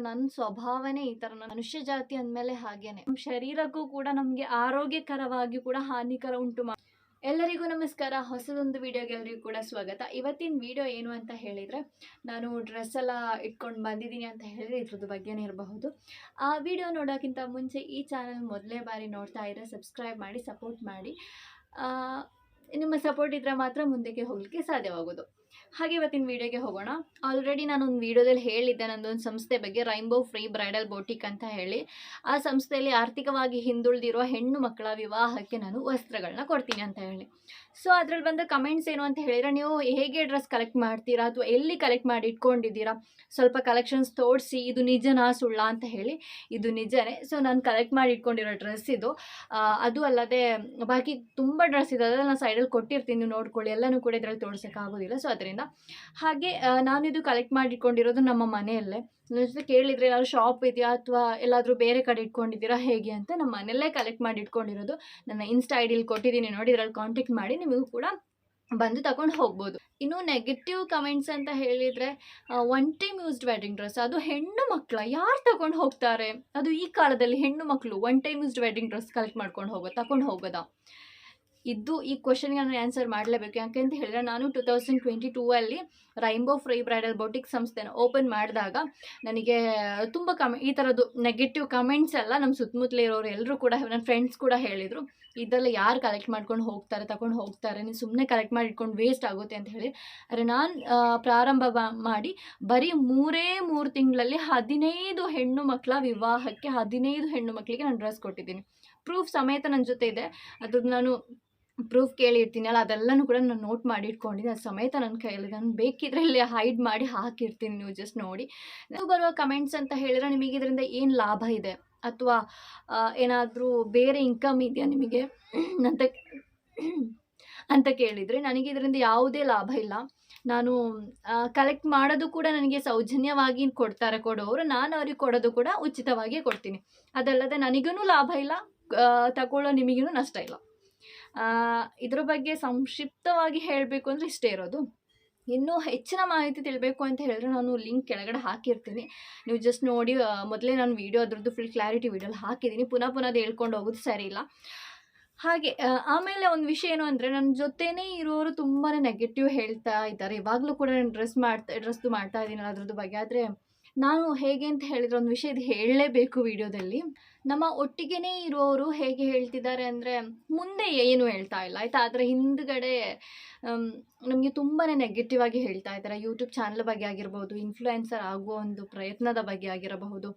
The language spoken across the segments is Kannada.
ನನ್ನ ಸ್ವಭಾವನೇ ಈ ತರ ಮನುಷ್ಯ ಜಾತಿ ಅಂದಮೇಲೆ ಹಾಗೇನೆ. ನಮ್ಮ ಶರೀರಕ್ಕೂ ಕೂಡ ನಮಗೆ ಆರೋಗ್ಯಕರವಾಗಿ ಕೂಡ ಹಾನಿಕರ ಉಂಟು ಮಾಡ ಎಲ್ಲರಿಗೂ ನಮಸ್ಕಾರ. ಹೊಸದೊಂದು ವಿಡಿಯೋಗೆ ಎಲ್ಲರಿಗೂ ಕೂಡ ಸ್ವಾಗತ. ಇವತ್ತಿನ ವಿಡಿಯೋ ಏನು ಅಂತ ಹೇಳಿದರೆ, ನಾನು ಡ್ರೆಸ್ ಎಲ್ಲ ಇಟ್ಕೊಂಡು ಬಂದಿದ್ದೀನಿ ಅಂತ ಹೇಳಿದ್ರೆ ಇದ್ರದ್ದು ಬಗ್ಗೆನೇ ಇರಬಹುದು. ಆ ವಿಡಿಯೋ ನೋಡೋಕ್ಕಿಂತ ಮುಂಚೆ ಈ ಚಾನಲ್ ಮೊದಲೇ ಬಾರಿ ನೋಡ್ತಾ ಇದ್ದರೆ ಸಬ್ಸ್ಕ್ರೈಬ್ ಮಾಡಿ ಸಪೋರ್ಟ್ ಮಾಡಿ. ನಿಮ್ಮ ಸಪೋರ್ಟ್ ಇದ್ದರೆ ಮಾತ್ರ ಮುಂದಕ್ಕೆ ಹೋಗಲಿಕ್ಕೆ ಸಾಧ್ಯವಾಗೋದು. ಹಾಗೆ ಇವತ್ತಿನ ವಿಡಿಯೋಗೆ ಹೋಗೋಣ. ಆಲ್ರೆಡಿ ನಾನು ಒಂದು ವಿಡಿಯೋದಲ್ಲಿ ಹೇಳಿದ್ದೆ ನನ್ನದೊಂದು ಸಂಸ್ಥೆ ಬಗ್ಗೆ ರೈನ್ಬೋ ಫ್ರೀ ಬ್ರೈಡಲ್ ಬೋಟಿಕ್ ಅಂತ ಹೇಳಿ. ಆ ಸಂಸ್ಥೆಯಲ್ಲಿ ಆರ್ಥಿಕವಾಗಿ ಹಿಂದುಳಿದಿರುವ ಹೆಣ್ಣು ಮಕ್ಕಳ ವಿವಾಹಕ್ಕೆ ನಾನು ವಸ್ತ್ರಗಳನ್ನ ಕೊಡ್ತೀನಿ ಅಂತ ಹೇಳಿ. ಸೊ ಅದ್ರಲ್ಲಿ ಬಂದ ಕಮೆಂಟ್ಸ್ ಏನು ಅಂತ ಹೇಳಿದ್ರೆ, ನೀವು ಹೇಗೆ ಡ್ರೆಸ್ ಕಲೆಕ್ಟ್ ಮಾಡ್ತೀರಾ ಅಥವಾ ಎಲ್ಲಿ ಕಲೆಕ್ಟ್ ಮಾಡಿ ಇಟ್ಕೊಂಡಿದ್ದೀರಾ? ಸ್ವಲ್ಪ ಕಲೆಕ್ಷನ್ಸ್ ತೋರಿಸಿ, ಇದು ನಿಜನಾ ಸುಳ್ಳ ಅಂತ ಹೇಳಿ. ಇದು ನಿಜನೇ. ಸೊ ನಾನು ಕಲೆಕ್ಟ್ ಮಾಡಿ ಇಟ್ಕೊಂಡಿರೋ ಡ್ರೆಸ್ ಇದು. ಅದು ಅಲ್ಲದೆ, ಬಾಕಿ ತುಂಬ ಡ್ರೆಸ್ ಇದೆ. ಅದೆಲ್ಲ ನಾನು ಸೈಡಲ್ಲಿ ಕೊಟ್ಟಿರ್ತೀನಿ ನೋಡ್ಕೊಳ್ಳಿ. ಎಲ್ಲನೂ ಕೂಡ ಇದರಲ್ಲಿ ತೋರಿಸೋಕ್ಕಾಗೋದಿಲ್ಲ ಸೊ ಹಾಗೆ ಆ, ನಾನಿದು ಕಲೆಕ್ಟ್ ಮಾಡಿಟ್ಕೊಂಡಿರೋದು ನಮ್ಮ ಮನೆಯಲ್ಲೇ. ನನ್ನ ಜೊತೆ ಕೇಳಿದರೆ ಏನಾದ್ರು ಶಾಪ್ ಇದೆಯಾ ಅಥವಾ ಎಲ್ಲಾದರೂ ಬೇರೆ ಕಡೆ ಇಟ್ಕೊಂಡಿದ್ದೀರಾ ಹೇಗೆ ಅಂತ ನಮ್ಮ ಮನೆಯಲ್ಲೇ ಕಲೆಕ್ಟ್ ಮಾಡಿ ಇಟ್ಕೊಂಡಿರೋದು ನನ್ನ ಇನ್ಸ್ಟಾ ಐ ಡಿಲಿ ಕೊಟ್ಟಿದ್ದೀನಿ ನೋಡಿ ಇದರಲ್ಲಿ ಕಾಂಟ್ಯಾಕ್ಟ್ ಮಾಡಿ ನಿಮಗೂ ಕೂಡ ಬಂದು ತಗೊಂಡು ಹೋಗ್ಬೋದು. ಇನ್ನು ನೆಗೆಟಿವ್ ಕಮೆಂಟ್ಸ್ ಅಂತ ಹೇಳಿದರೆ one time used wedding dress ಅದು ಹೆಣ್ಣು ಮಕ್ಕಳ ಯಾರು ತಗೊಂಡು ಹೋಗ್ತಾರೆ? ಅದು ಈ ಕಾಲದಲ್ಲಿ ಹೆಣ್ಣು ಮಕ್ಕಳು one time used wedding dress collect ಮಾಡ್ಕೊಂಡು ಹೋಗೋ ತಗೊಂಡು ಹೋಗೋದಾ? ಇದು ಈ ಕ್ವಶನ್ಗೆ ನಾನು ಆನ್ಸರ್ ಮಾಡಲೇಬೇಕು. ಯಾಕೆ ಅಂತ ಹೇಳಿದ್ರೆ ನಾನು ಟು ತೌಸಂಡ್ ಟ್ವೆಂಟಿ ಟೂ ಅಲ್ಲಿ ರೈನ್ಬೋ ಫ್ರೀ ಬ್ರೈಡಲ್ ಬೊಟಿಕ್ ಸಂಸ್ಥೆನ ಓಪನ್ ಮಾಡಿದಾಗ ನನಗೆ ತುಂಬ ಕಮೆ, ಈ ಥರದ್ದು ನೆಗೆಟಿವ್ ಕಮೆಂಟ್ಸ್ ಎಲ್ಲ ನಮ್ಮ ಸುತ್ತಮುತ್ತಲೇ ಇರೋರು ಎಲ್ಲರೂ ಕೂಡ, ನನ್ನ ಫ್ರೆಂಡ್ಸ್ ಕೂಡ ಹೇಳಿದರು. ಇದೆಲ್ಲ ಯಾರು ಕಲೆಕ್ಟ್ ಮಾಡ್ಕೊಂಡು ಹೋಗ್ತಾರೆ, ತಗೊಂಡು ಹೋಗ್ತಾರೆ ನೀವು ಸುಮ್ಮನೆ ಕಲೆಕ್ಟ್ ಮಾಡಿ ಇಟ್ಕೊಂಡು ವೇಸ್ಟ್ ಆಗುತ್ತೆ ಅಂತ ಹೇಳಿ. ಆದರೆ ನಾನು ಪ್ರಾರಂಭ ಮಾಡಿ ಬರೀ ಮೂರೇ ಮೂರು ತಿಂಗಳಲ್ಲಿ ಹದಿನೈದು ಹೆಣ್ಣು ಮಕ್ಕಳ ವಿವಾಹಕ್ಕೆ ಹದಿನೈದು ಹೆಣ್ಣು ಮಕ್ಕಳಿಗೆ ನಾನು ಡ್ರೆಸ್ ಕೊಟ್ಟಿದ್ದೀನಿ. ಪ್ರೂಫ್ ಸಮೇತ ನನ್ನ ಜೊತೆ ಇದೆ. ಅದ್ರದ್ದು ನಾನು ಪ್ರೂಫ್ ಕೇಳಿರ್ತೀನಿ ಅಲ್ಲ ಅದೆಲ್ಲನೂ ಕೂಡ ನಾನು ನೋಟ್ ಮಾಡಿ ಇಟ್ಕೊಂಡಿದ್ದೆ ಅದು ಸಮೇತ ನನ್ನ ಕೈಯಲ್ಲಿ, ನಾನು ಬೇಕಿದ್ರೆ ಇಲ್ಲಿ ಹೈಡ್ ಮಾಡಿ ಹಾಕಿರ್ತೀನಿ ನೀವು ಜಸ್ಟ್ ನೋಡಿ. ನೀವು ಬರುವ ಕಮೆಂಟ್ಸ್ ಅಂತ ಹೇಳಿದ್ರೆ ನಿಮಗೆ ಇದರಿಂದ ಏನು ಲಾಭ ಇದೆ? ಅಥವಾ ಏನಾದರೂ ಬೇರೆ ಇನ್ಕಮ್ ಇದೆಯಾ ನಿಮಗೆ? ಅಂತ ಅಂತ ಕೇಳಿದರೆ ನನಗೆ ಇದರಿಂದ ಯಾವುದೇ ಲಾಭ ಇಲ್ಲ. ನಾನು ಕಲೆಕ್ಟ್ ಮಾಡೋದು ಕೂಡ ನನಗೆ ಸೌಜನ್ಯವಾಗಿ ಕೊಡ್ತಾರೆ ಕೊಡೋರು ನಾನು ಅವ್ರಿಗೆ ಕೊಡೋದು ಕೂಡ ಉಚಿತವಾಗಿ ಕೊಡ್ತೀನಿ. ಅದಲ್ಲದೆ ನನಗೂ ಲಾಭ ಇಲ್ಲ. ತಗೊಳ್ಳೋ ನಿಮಗೂ ನಷ್ಟ ಇಲ್ಲ. ಇದ್ರ ಬಗ್ಗೆ ಸಂಕ್ಷಿಪ್ತವಾಗಿ ಹೇಳಬೇಕು ಅಂದರೆ ಇಷ್ಟೇ ಇರೋದು. ಇನ್ನೂ ಹೆಚ್ಚಿನ ಮಾಹಿತಿ ತಿಳಬೇಕು ಅಂತ ಹೇಳಿದ್ರೆ ನಾನು ಲಿಂಕ್ ಕೆಳಗಡೆ ಹಾಕಿರ್ತೀನಿ. ನೀವು ಜಸ್ಟ್ ನೋಡಿ ಮೊದಲೇ ನಾನು ವೀಡಿಯೋ ಅದ್ರದ್ದು ಫುಲ್ ಕ್ಲಾರಿಟಿ ವೀಡಿಯೋಲಿ ಹಾಕಿದ್ದೀನಿ. ಪುನಃ ಪುನಃ ಅದು ಹೇಳ್ಕೊಂಡು ಹೋಗೋದು ಸರಿ ಇಲ್ಲ. ಹಾಗೆ ಆಮೇಲೆ ಒಂದು ವಿಷಯ ಏನು ಅಂದರೆ ನನ್ನ ಜೊತೆನೇ ಇರೋರು ತುಂಬಾ ನೆಗೆಟಿವ್ ಹೇಳ್ತಾ ಇದ್ದಾರೆ. ಇವಾಗಲೂ ಕೂಡ ನಾನು ಡ್ರೆಸ್ ಮಾಡ್ತಾ ಡ್ರೆಸ್ದು ಮಾಡ್ತಾ ಇದ್ದೀನಲ್ಲ ಅದ್ರದ್ದು ಬಗ್ಗೆ. ಆದರೆ ನಾನು ಹೇಗೆ ಅಂತ ಹೇಳಿದ್ರೆ ಒಂದು ವಿಷಯ ಇದು ಹೇಳಲೇಬೇಕು ವಿಡಿಯೋದಲ್ಲಿ. ನಮ್ಮ ಒಟ್ಟಿಗೆನೇ ಇರುವವರು ಹೇಗೆ ಹೇಳ್ತಿದ್ದಾರೆ ಅಂದರೆ ಮುಂದೆ ಏನು ಹೇಳ್ತಾ ಇಲ್ಲ. ಆಯಿತಾ? ಆದರೆ ಹಿಂದ್ಗಡೆ ನಮಗೆ ತುಂಬಾ ನೆಗೆಟಿವ್ ಆಗಿ ಹೇಳ್ತಾ ಇದ್ದಾರೆ. ಯೂಟ್ಯೂಬ್ ಚಾನಲ್ ಬಗ್ಗೆ ಆಗಿರ್ಬೋದು ಇನ್ಫ್ಲುಯೆನ್ಸರ್ ಆಗುವ ಒಂದು ಪ್ರಯತ್ನದ ಬಗ್ಗೆ ಆಗಿರಬಹುದು,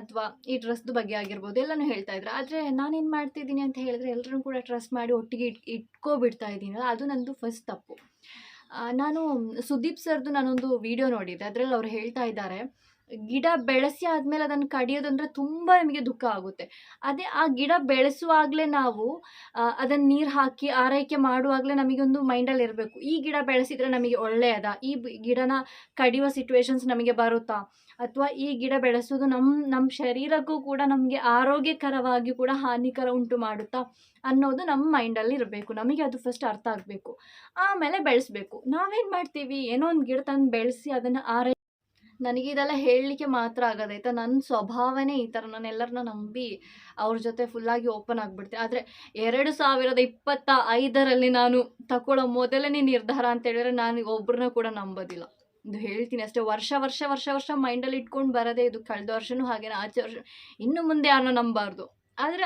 ಅಥವಾ ಈ ಡ್ರೆಸ್ದು ಬಗ್ಗೆ ಆಗಿರ್ಬೋದು, ಎಲ್ಲನೂ ಹೇಳ್ತಾ ಇದ್ದಾರೆ. ಆದರೆ ನಾನೇನು ಮಾಡ್ತಿದ್ದೀನಿ ಅಂತ ಹೇಳಿದ್ರೆ ಎಲ್ಲರೂ ಕೂಡ ಟ್ರಸ್ಟ್ ಮಾಡಿ ಒಟ್ಟಿಗೆ ಇಟ್, ಇಟ್ಕೊಬಿಡ್ತಾ ಇದ್ದೀನಲ್ಲ ಅದು ನಂದು ಫಸ್ಟ್ ತಪ್ಪು. ನಾನು ಸುದೀಪ್ ಸರ್ದು ನಾನೊಂದು ವಿಡಿಯೋ ನೋಡಿದ್ದೆ. ಅದರಲ್ಲಿ ಅವ್ರು ಹೇಳ್ತಾ ಇದ್ದಾರೆ ಗಿಡ ಬೆಳೆಸಿ ಆದಮೇಲೆ ಅದನ್ನು ಕಡಿಯೋದಂದ್ರೆ ತುಂಬ ನಮಗೆ ದುಃಖ ಆಗುತ್ತೆ. ಅದೇ ಆ ಗಿಡ ಬೆಳೆಸುವಾಗಲೇ ನಾವು ಅದನ್ನು ನೀರು ಹಾಕಿ ಆರೈಕೆ ಮಾಡುವಾಗಲೇ ನಮಗೊಂದು ಮೈಂಡಲ್ಲಿ ಇರಬೇಕು. ಈ ಗಿಡ ಬೆಳೆಸಿದರೆ ನಮಗೆ ಒಳ್ಳೆಯದ? ಈ ಗಿಡನ ಕಡಿಯುವ ಸಿಚುವೇಶನ್ಸ್ ನಮಗೆ ಬರುತ್ತಾ? ಅಥವಾ ಈ ಗಿಡ ಬೆಳೆಸೋದು ನಮ್ಮ ನಮ್ಮ ಶರೀರಕ್ಕೂ ಕೂಡ ನಮಗೆ ಆರೋಗ್ಯಕರವಾಗಿ ಕೂಡ ಹಾನಿಕರ ಉಂಟು ಮಾಡುತ್ತಾ? ಅನ್ನೋದು ನಮ್ಮ ಮೈಂಡಲ್ಲಿ ಇರಬೇಕು. ನಮಗೆ ಅದು ಫಸ್ಟ್ ಅರ್ಥ ಆಗಬೇಕು. ಆಮೇಲೆ ಬೆಳೆಸಬೇಕು. ನಾವೇನು ಮಾಡ್ತೀವಿ? ಏನೋ ಒಂದು ಗಿಡ ತಂದು ಬೆಳೆಸಿ ಅದನ್ನು ಆರೈ ನನಗೆ ಇದೆಲ್ಲ ಹೇಳಲಿಕ್ಕೆ ಮಾತ್ರ ಆಗೋದಾಯ್ತಾ ನನ್ನ ಸ್ವಭಾವನೇ ಈ ಥರ. ನಾನು ಎಲ್ಲರನ್ನ ನಂಬಿ ಅವ್ರ ಜೊತೆ ಫುಲ್ಲಾಗಿ ಓಪನ್ ಆಗಿಬಿಡ್ತೀನಿ. ಆದರೆ ಎರಡು ಸಾವಿರದ ಇಪ್ಪತ್ತ ಐದರಲ್ಲಿ ನಾನು ತಗೊಳ್ಳೋ ಮೊದಲನೇ ನಿರ್ಧಾರ ಅಂತ ಹೇಳಿದ್ರೆ ನಾನು ಒಬ್ಬರನ್ನ ಕೂಡ ನಂಬೋದಿಲ್ಲ. ಇದು ಹೇಳ್ತೀನಿ ಅಷ್ಟೇ. ವರ್ಷ ವರ್ಷ ವರ್ಷ ವರ್ಷ ಮೈಂಡಲ್ಲಿ ಇಟ್ಕೊಂಡು ಬರೋದೇ ಇದು. ಕಳೆದ ವರ್ಷನೂ ಹಾಗೇನೆ, ಆಚೆ ವರ್ಷ ಇನ್ನು ಮುಂದೆ ಯಾರನ್ನ ನಂಬಾರ್ದು. ಆದರೆ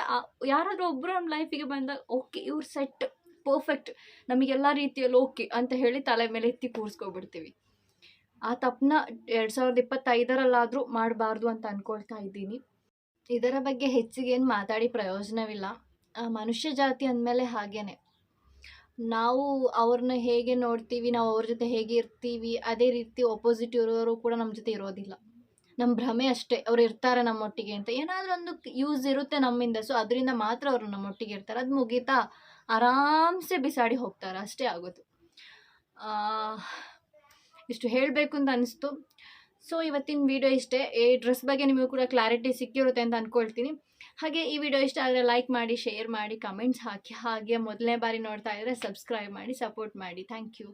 ಯಾರಾದರೂ ಒಬ್ಬರು ನಮ್ಮ ಲೈಫಿಗೆ ಬಂದಾಗ ಓಕೆ ಇವ್ರು ಸೆಟ್ ಪರ್ಫೆಕ್ಟ್ ನಮಗೆಲ್ಲ ರೀತಿಯಲ್ಲಿ ಓಕೆ ಅಂತ ಹೇಳಿ ತಲೆ ಮೇಲೆ ಎತ್ತಿ ಕೂರಿಸ್ಕೊಬಿಡ್ತೀವಿ. ಆ ತಪ್ಪನ್ನ ಎರಡು ಸಾವಿರದ ಇಪ್ಪತ್ತೈದರಲ್ಲಾದರೂ ಮಾಡಬಾರ್ದು ಅಂತ ಅಂದ್ಕೊಳ್ತಾ ಇದ್ದೀನಿ. ಇದರ ಬಗ್ಗೆ ಹೆಚ್ಚಿಗೆ ಏನು ಮಾತಾಡಿ ಪ್ರಯೋಜನವಿಲ್ಲ. ಮನುಷ್ಯ ಜಾತಿ ಅಂದಮೇಲೆ ಹಾಗೇ ನಾವು ಅವ್ರನ್ನ ಹೇಗೆ ನೋಡ್ತೀವಿ, ನಾವು ಅವ್ರ ಜೊತೆ ಹೇಗೆ ಇರ್ತೀವಿ, ಅದೇ ರೀತಿ ಒಪೋಸಿಟ್ ಇರೋರು ಕೂಡ ನಮ್ಮ ಜೊತೆ ಇರೋದಿಲ್ಲ. ನಮ್ಮ ಭ್ರಮೆ ಅಷ್ಟೇ, ಅವ್ರು ಇರ್ತಾರೆ ನಮ್ಮೊಟ್ಟಿಗೆ ಅಂತ. ಏನಾದರೂ ಒಂದು ಯೂಸ್ ಇರುತ್ತೆ ನಮ್ಮಿಂದ ಸೊ ಅದರಿಂದ ಮಾತ್ರ ಅವರು ನಮ್ಮೊಟ್ಟಿಗೆ ಇರ್ತಾರೆ. ಅದು ಮುಗೀತಾ ಆರಾಮ್ಸೆ ಬಿಸಾಡಿ ಹೋಗ್ತಾರೆ, ಅಷ್ಟೇ ಆಗೋದು. ಇಷ್ಟು ಹೇಳಬೇಕು ಅಂತ ಅನಿಸ್ತು. ಸೊ ಇವತ್ತಿನ ವಿಡಿಯೋ ಇಷ್ಟೇ. ಈ ಡ್ರೆಸ್ ಬಗ್ಗೆ ನಿಮಗೂ ಕೂಡ ಕ್ಲಾರಿಟಿ ಸಿಕ್ಕಿರುತ್ತೆ ಅಂತ ಅಂದ್ಕೊಳ್ತೀನಿ ಹಾಗೆ ಈ ವಿಡಿಯೋ ಇಷ್ಟ ಆದರೆ ಲೈಕ್ ಮಾಡಿ ಶೇರ್ ಮಾಡಿ ಕಮೆಂಟ್ಸ್ ಹಾಕಿ ಹಾಗೆ ಮೊದಲನೇ ಬಾರಿ ನೋಡ್ತಾ ಇದ್ದರೆ ಸಬ್ಸ್ಕ್ರೈಬ್ ಮಾಡಿ ಸಪೋರ್ಟ್ ಮಾಡಿ. Thank you